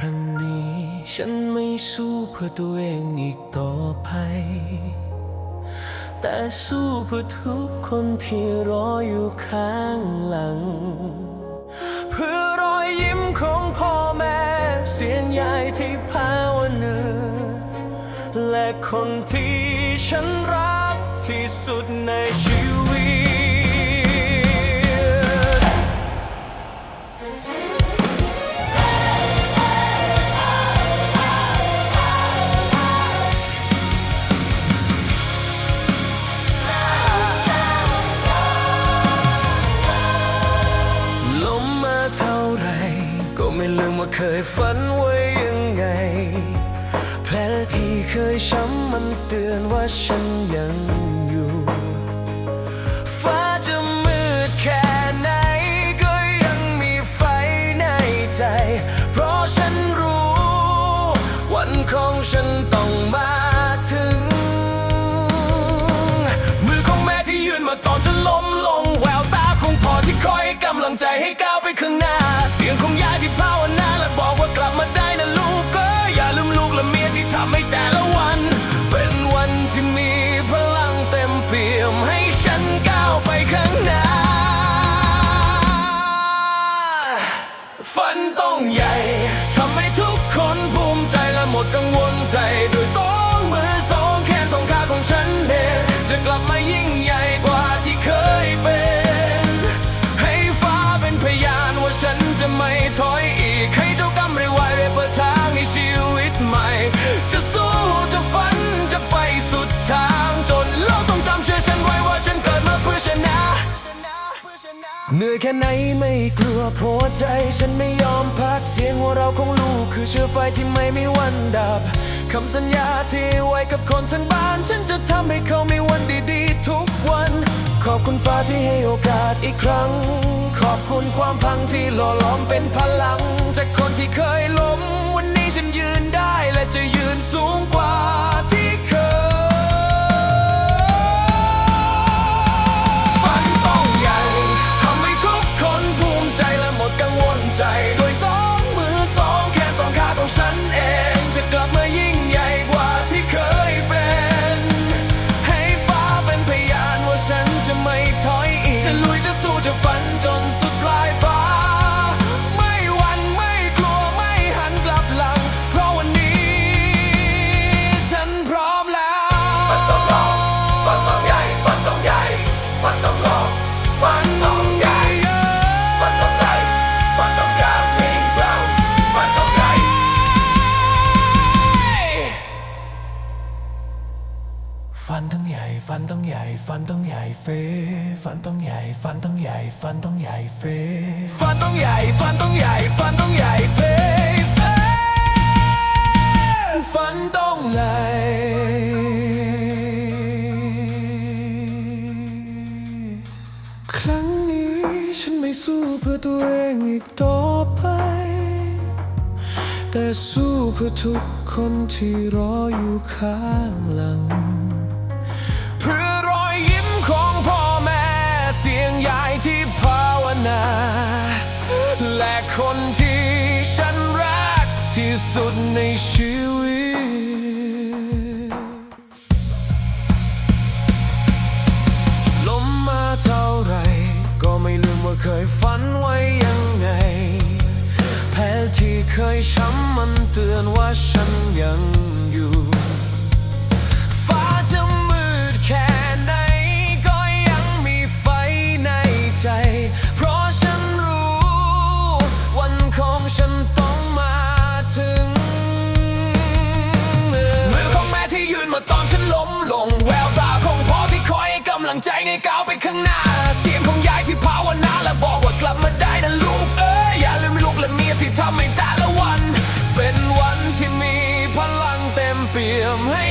ครั้งนี้ ฉันไม่สู้เพื่อตัวเองอีกต่อไป แต่สู้เพื่อทุกคนที่รออยู่ข้างหลัง เพื่อรอยยิ้มของพ่อแม่ เสียงยายที่ภาวนาและคนที่ฉันรักที่สุดในชีวิต ฝันไว้ยังไง แผลที่เคยช้ำมันเตือนว่าฉันยังอยู่ ฟ้าจะมืดแค่ไหน ก็ยังมีไฟในใจ เพราะฉันรู้ วันของฉันต้องมาถึง มือของแม่ที่ยืนมาตอนฉันล้มลง แววตาของพ่อที่คอยกำลังใจให้ก้าวไปข้างหน้า ใหญ่ทำให้ทุกคนภูมิใจและหมดกังวลใจด้วยสองมือสองแขนสองขาของฉันเองจะกลับมา เหนื่อยแค่ไหนไม่กลัวเพราะใจฉันไม่ยอมพักเสียงหัวเราของลูกคือเชื้อไฟที่ไม่มีวันดับคำสัญญาที่ไว้กับคนทั้งบ้าน ฉันจะทำให้เขามีวันดีๆ ทุกวัน ขอบคุณฟ้าที่ให้โอกาสอีกครั้ง ขอบคุณความพังที่หล่อหลอมเป็นพลัง จากคนที่เคยล้ม วันนี้ฉันยืนได้และจะยืนสูงกว่าที่เคย ต้องลองฝันต้องใหญ่ฝันต้องใหญ่ฝันต้องลองฝันต้องใหญ่ฝันต้องใหญ่ฝันต้องยาวมีกล่าฝันต้องใหญ่ฝันต้องใหญ่ฝันต้องใหญ่ฝันต้องใหญ่เฟฝันต้องใหญ่ฝันต้องใหญ่ฝันต้องใหญ่เฟฝันต้องใหญ่ฝันต้องใหญ่ฝันต้องใหญ่เฟฝันต้องใหญ่ ครั้งนี้ ฉันไม่สู้เพื่อตัวเองอีกต่อไป แต่สู้เพื่อทุกคนที่รออยู่ข้างหลัง เพื่อรอยยิ้มของพ่อแม่เสียงยายที่ภาวนา และคนที่ฉันรักที่สุดในชีวิต เคยช้ำมันเตือนว่าฉันยังอยู่ ฟ้าจะมืดแค่ไหน ก็ยังมีไฟในใจ เพราะฉันรู้ วันของฉันต้องมาถึง มือของแม่ที่ยืนมาตอนฉันล้มลง แววตาของพ่อที่คอยให้กำลังใจในก้าวไปข้างหน้าเสียง งเ